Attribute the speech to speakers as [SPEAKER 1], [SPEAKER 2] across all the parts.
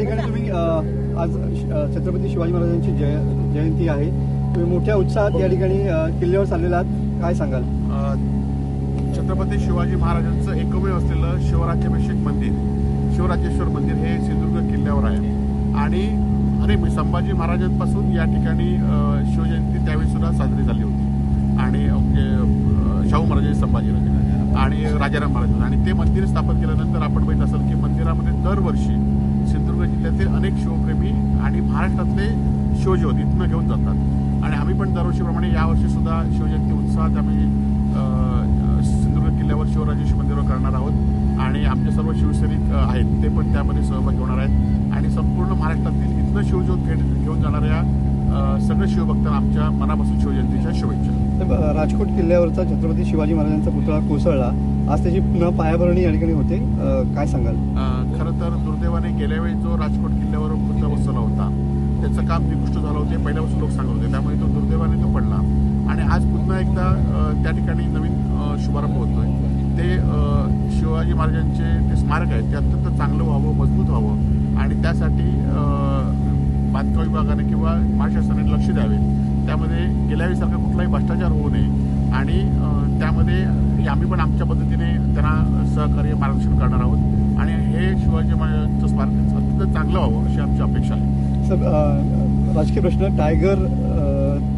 [SPEAKER 1] ठिकाणी तुम्ही आज छत्रपती शिवाजी महाराजांची जय जयंती आहे. तुम्ही मोठ्या उत्साहात या ठिकाणी किल्ल्यावर चाललेला आहात. काय सांगाल?
[SPEAKER 2] छत्रपती शिवाजी महाराजांचं एकमेव असलेलं शिवराज्याभिषेक मंदिर शिवराजेश्वर मंदिर हे सिंधुदुर्ग किल्ल्यावर आहे. आणि अरे मी संभाजी महाराजांपासून या ठिकाणी शिवजयंती त्यावेळी सुद्धा साजरी झाली होती. आणि म्हणजे शाहू महाराज संभाजीराजे आणि राजाराम महाराज आणि ते मंदिर स्थापन केल्यानंतर आपण बघित असाल की मंदिरामध्ये दरवर्षी सिंधुदुर्ग जिल्ह्यातील अनेक शिवप्रेमी आणि महाराष्ट्रातले शिवज्योत इथनं घेऊन जातात. आणि आम्ही पण दरवर्षीप्रमाणे यावर्षीसुद्धा शिवजयंती उत्साहात आम्ही सिंधुदुर्ग किल्ल्यावर शिवराजेश्वर मंदिरवर करणार आहोत. आणि आमचे सर्व शिवसैनिक आहेत ते पण त्यामध्ये सहभागी होणार आहेत. आणि संपूर्ण महाराष्ट्रातील इथनं शिवज्योत घेऊन जाणाऱ्या अ, सगळ्या शिवभक्तांना आमच्या मनापासून शिवजयंतीच्या शुभेच्छा.
[SPEAKER 1] तर, राजकोट किल्ल्यावरचा छत्रपती शिवाजी महाराजांचा पुतळा कोसळला. आज त्याची पुन्हा पायाभरणी या ठिकाणी होते. काय सांगाल?
[SPEAKER 2] खरं तर दुर्दैवाने गेल्या वेळी जो राजकोट किल्ल्यावर पुतळा बसवला होता त्याचं काम निकृष्ट झालं होते पहिल्यापासून लोक सांगत होते. त्यामुळे तो दुर्दैवाने तो पडला. आणि आज पुन्हा एकदा त्या ठिकाणी नवीन शुभारंभ होतोय. ते शिवाजी महाराजांचे ते स्मारक आहे ते अत्यंत चांगलं व्हावं मजबूत व्हावं. आणि त्यासाठी बांधकाम विभागाने किंवा महाशासनाने लक्ष द्यावे. त्यामध्ये गेल्या वेळीसारखा कुठलाही भ्रष्टाचार होऊ नये. आणि त्यामध्ये आम्ही पण आमच्या पद्धतीने त्यांना सहकार्य मार्गदर्शन करणार आहोत. आणि हे शिवाजी महाराजांचं स्मारक अत्यंत चांगलं व्हावं अशी आमची अपेक्षा आहे.
[SPEAKER 1] सर राजकीय प्रश्न टायगर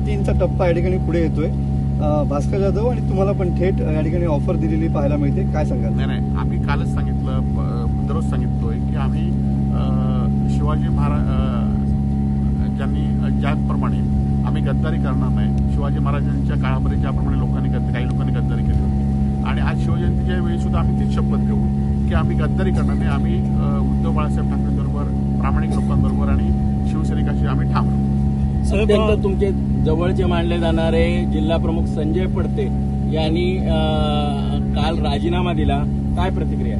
[SPEAKER 1] तीनचा टप्पा या ठिकाणी पुढे येतोय. भास्कर जाधव आणि तुम्हाला पण थेट या ठिकाणी ऑफर दिलेली पाहायला मिळते. काय सांगाल?
[SPEAKER 2] नाही नाही. आम्ही कालच सांगितलं दररोज सांगितलोय की आम्ही शिवाजी महाराज ज्यांनी ज्याप्रमाणे आम्ही गद्दारी करणार नाही. शिवाजी महाराजांच्या काळामध्ये ज्याप्रमाणे लोकांनी गद्द काही लोकांनी गद्दारी केली होती. आणि आज शिवजयंतीच्या वेळी सुद्धा आम्ही तीच शपथ घेऊ की आम्ही गद्दारी करणार नाही. आम्ही उद्धव बाळासाहेब ठाकरेंबरोबर प्रामाणिक लोकांबरोबर आणि शिवसैनिकाशी आम्ही ठाम राहू.
[SPEAKER 3] तुमचे जवळचे मानले जाणारे जिल्हा प्रमुख संजय पडते यांनी काल राजीनामा दिला. काय प्रतिक्रिया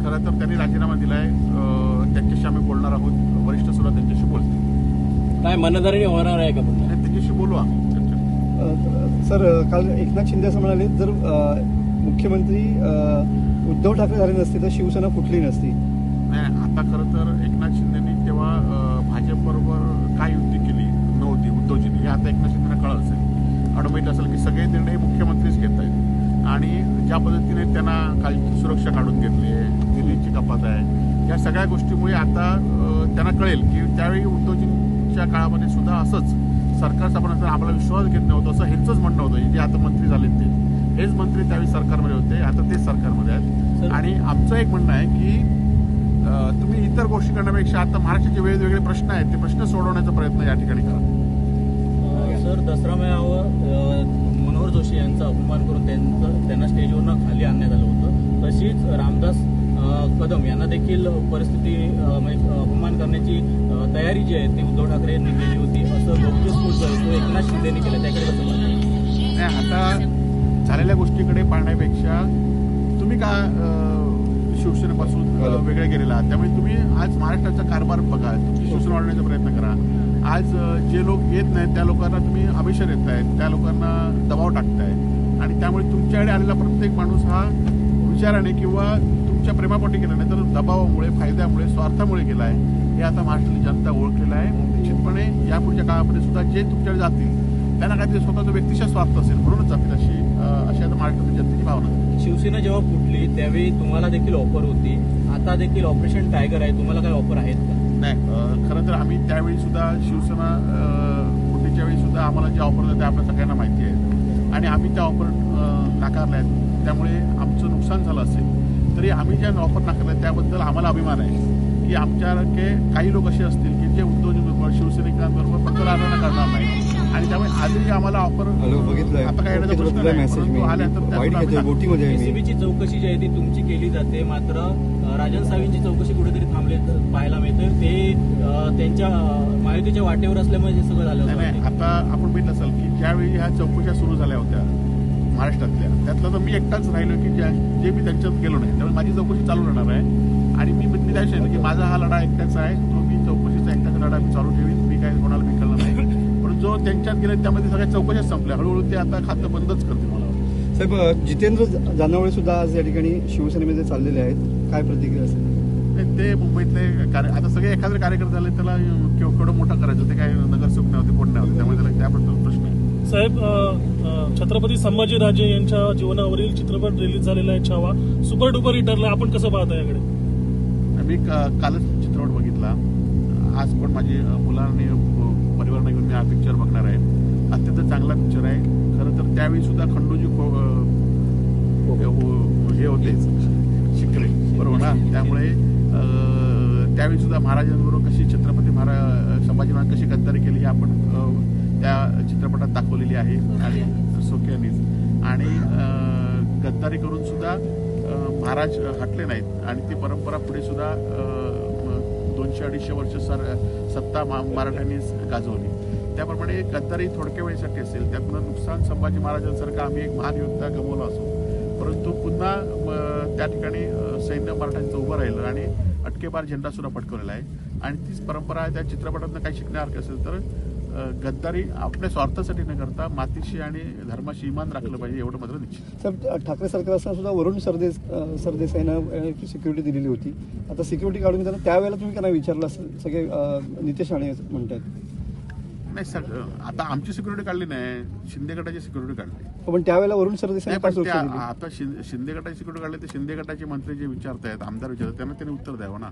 [SPEAKER 2] खरं तर त्यांनी राजीनामा दिलाय. त्यांच्याशी आम्ही बोलणार आहोत. वरिष्ठ सुद्धा त्यांच्याशी बोलतील.
[SPEAKER 3] काय मनधरणी होणार आहे का
[SPEAKER 2] त्यांच्याशी बोलू आम्ही
[SPEAKER 1] सर काल एकनाथ शिंदे असं म्हणाले जर मुख्यमंत्री उद्धव ठाकरे झाले नसते तर शिवसेना फुटली नसती?
[SPEAKER 2] नाही आता खरं तर एकनाथ शिंदेनी तेव्हा अ, भाजपबरोबर काय युती केली नव्हती? उद्धवजींनी. हे आता एकनाथ शिंदेना कळत असेल. आणि माहीत असेल की सगळे निर्णय मुख्यमंत्रीच घेत आहेत. आणि ज्या पद्धतीने त्यांना कालची सुरक्षा काढून घेतली आहे दिल्लीची कपात आहे या सगळ्या गोष्टीमुळे आता त्यांना कळेल की त्यावेळी उद्धवजींच्या काळामध्ये सुद्धा असंच सरकार स्थापना आम्हाला विश्वास घेत नव्हतं असं ह्यांचंच म्हणणं होतं. जे आता मंत्री झाले ते. हेच मंत्री त्यावेळी सरकारमध्ये होते आता तेच सरकारमध्ये आहेत. आणि आमचं एक म्हणणं आहे की तुम्ही इतर गोष्टी करण्यापेक्षा आता महाराष्ट्राचे वेगवेगळे प्रश्न आहेत ते प्रश्न सोडवण्याचा प्रयत्न या ठिकाणी करा.
[SPEAKER 4] सर दसरा मेळावं अ, मनोहर जोशी यांचा अपमान करून त्यांचं त्यांना स्टेजवरनं खाली आणण्यात आलं होतं. तशीच रामदास कदम यांना देखील परिस्थिती म्हणजे अपमान करण्याची तयारी जी आहे ती उद्धव ठाकरे यांनी केली होती असं आहे तो एकनाथ शिंदेनी केला त्याकडे कसं
[SPEAKER 2] आता झालेल्या गोष्टीकडे पाहण्यापेक्षा तुम्ही का शिवसेनेपासून वेगळे गेलेला आहात? त्यामुळे तुम्ही आज महाराष्ट्राचा कारभार बघा तुमची शिवसेना वाढवण्याचा प्रयत्न करा. आज जे लोक येत नाहीत त्या लोकांना तुम्ही अभिषेक देत आहेत त्या लोकांना दबाव टाकताय आणि त्यामुळे तुमच्याकडे आलेला प्रत्येक माणूस हा विचाराने किंवा तुमच्या प्रेमापोटी गेला नाही तर दबावामुळे फायद्यामुळे स्वार्थामुळे गेला आहे. हे आता महाराष्ट्रातली जनता ओळखलेलं आहे. निश्चितपणे यापुढच्या काळामध्ये सुद्धा जे तुमच्याकडे जातील त्यांना काहीतरी स्वतःचा व्यक्तिशा स्वार्थ असेल. म्हणूनच जातील अशी अशी आता महाराष्ट्रातील जनतेची भावना.
[SPEAKER 4] शिवसेना जेव्हा फुटली त्यावेळी तुम्हाला देखील ऑफर होती. आता देखील ऑपरेशन टायगर आहे. तुम्हाला काही ऑफर आहेत का?
[SPEAKER 2] नाही खरं तर आम्ही त्यावेळी सुद्धा शिवसेना फुटीच्या वेळी सुद्धा आम्हाला ज्या ऑफर होत्या त्या आपल्या सगळ्यांना माहिती आहेत. आणि आम्ही त्या ऑफर नाकारल्या आहेत. त्यामुळे आमचं नुकसान झालं असेल. तरी आम्ही ज्या ऑफर नाकारल्या त्याबद्दल आम्हाला अभिमान आहे. की आमच्यासारखे काही लोक असे असतील की जे उद्योजकांबरोबर शिवसैनिकांबरोबर पत्र आंदोलन करणार नाही. आणि त्यामुळे आजही आम्हाला ऑफर आता काय
[SPEAKER 4] चौकशी जी आहे ती तुमची केली जाते. मात्र राजन सावींची चौकशी कुठेतरी थांबले पाहायला मिळते ते त्यांच्या अ, महायुतीच्या वाटेवर असल्यामुळे हे सगळं झालं.
[SPEAKER 2] आता आपण बघितलं असेल की ज्यावेळी ह्या चौकशा सुरू झाल्या होत्या महाराष्ट्रातल्या. त्यातलं तर मी एकटाच राहिलो की ज्या जे मी त्यांच्यात गेलो नाही. त्यामुळे माझी चौकशी चालू राहणार आहे. आणि मी मी त्याच सांगितलं की माझा हा लढा एकट्याचा आहे. तो मी चौकशीचा एकट्याचा लढा मी चालू ठेवीन. मी काही कोणाला विकलं नाही. पण जो त्यांच्यात गेले त्यामध्ये सगळ्या चौकशाच संपल्या. हळूहळू ते आता खातं बंदच करतील मला.
[SPEAKER 1] साहेब जितेंद्र जानवळे सुद्धा आज या ठिकाणी शिवसेनेमध्ये चाललेले आहेत. काय प्रतिक्रिया असेल?
[SPEAKER 2] ते मुंबईतले कार्य आता सगळे एखादे कार्यकर्ते झाले त्याला केव- केवढं मोठं करायचं? ते काय नगरसेवक नाही होते कोण नाही होते? त्यामुळे त्याला त्याबद्दल प्रश्न आहे.
[SPEAKER 5] साहेब छत्रपती संभाजी छत्रपती संभाजीराजे यांच्या जीवनावरील चित्रपट रिलीज झालेला आहे छावा. सुपर डुपर हिटरला आपण कसं पाहता याकडे?
[SPEAKER 2] मी कालच चित्रपट बघितला. आज पण माझी मुलांनी अ, परिवाराने घेऊन मी हा पिक्चर बघणार आहे. अत्यंत चांगला पिक्चर आहे. खरं तर त्यावेळी सुद्धा खंडोजी खो- हो, हे होते. शिकले. बरोबर ना? त्यामुळे त्यावेळी सुद्धा महाराजांबरोबर कशी छत्रपती महाराज संभाजी महाराज कशी गद्दारी केली हे आपण त्या चित्रपटात दाखवलेली आहे आणि सोके यांनीच. आणि गद्दारी करून सुद्धा महाराज हटले नाहीत. आणि ती परंपरा पुढे सुद्धा दोनशे अडीचशे वर्ष सर सत्ता मा- मराठ्यांनी गाजवली. त्याप्रमाणे गद्दारी थोडक्या वेळेसाठी असेल त्यातनं नुकसान संभाजी महाराजांसारखा आम्ही एक महान योद्धा गमवला असो. परंतु पुन्हा त्या ठिकाणी सैन्य मराठ्यांचं उभं राहिलं आणि अटकेबार झेंडा सुद्धा फटकवलेला आहे. आणि तीच परंपरा त्या चित्रपटातनं काही शिकण्यासारखं असेल तर गद्दारी आपल्या स्वार्थासाठी न करता मातीशी आणि धर्माशी इमान राखलं पाहिजे एवढं मात्र निश्चित
[SPEAKER 1] साहेब ठाकरे सरकार असताना सुद्धा वरुण सरदेस सरदेसाईनं सिक्युरिटी दिलेली होती. आता सिक्युरिटी काढून घेताना त्यावेळेला तुम्ही त्यांना विचारलं सगळे नितेश राणे म्हणतात
[SPEAKER 2] नाही सग आता आमची सिक्युरिटी काढली नाही शिंदे गटाची सिक्युरिटी काढली.
[SPEAKER 1] पण त्यावेळेला वरुण सरदेसाई
[SPEAKER 2] आता शिंदे शिंदे गटाची सिक्युरिटी काढली तर शिंदे गटाचे मंत्री जे विचारतायत आमदार विचारतात त्यांना त्यांनी उत्तर द्यावं ना.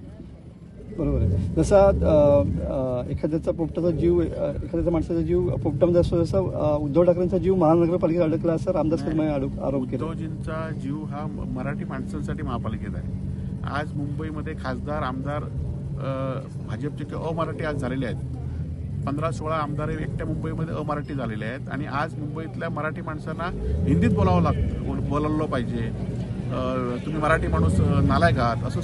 [SPEAKER 1] बरोबर आहे. जसा एखाद्याचा पोपटाचा जीव एखाद्याचा माणसाचा जीव पोपटामध्ये असतो अं, उद्धव ठाकरेंचा जीव महानगरपालिकेत अडकला असं रामदास कदमाने आरोप केला.
[SPEAKER 2] उद्धवजींचा जीव हा म- मराठी माणसांसाठी महापालिकेत आहे. आज मुंबईमध्ये खासदार आमदार भाजपचे किंवा अमराठी आज झालेले आहेत. पंधरा सोळा आमदार हे एकट्या मुंबईमध्ये अमराठी झालेले आहेत आणि आज मुंबईतल्या मराठी माणसांना हिंदीत बोलावं लागतं बोलावलं पाहिजे. तुम्ही मराठी माणूस नालायक आहात असं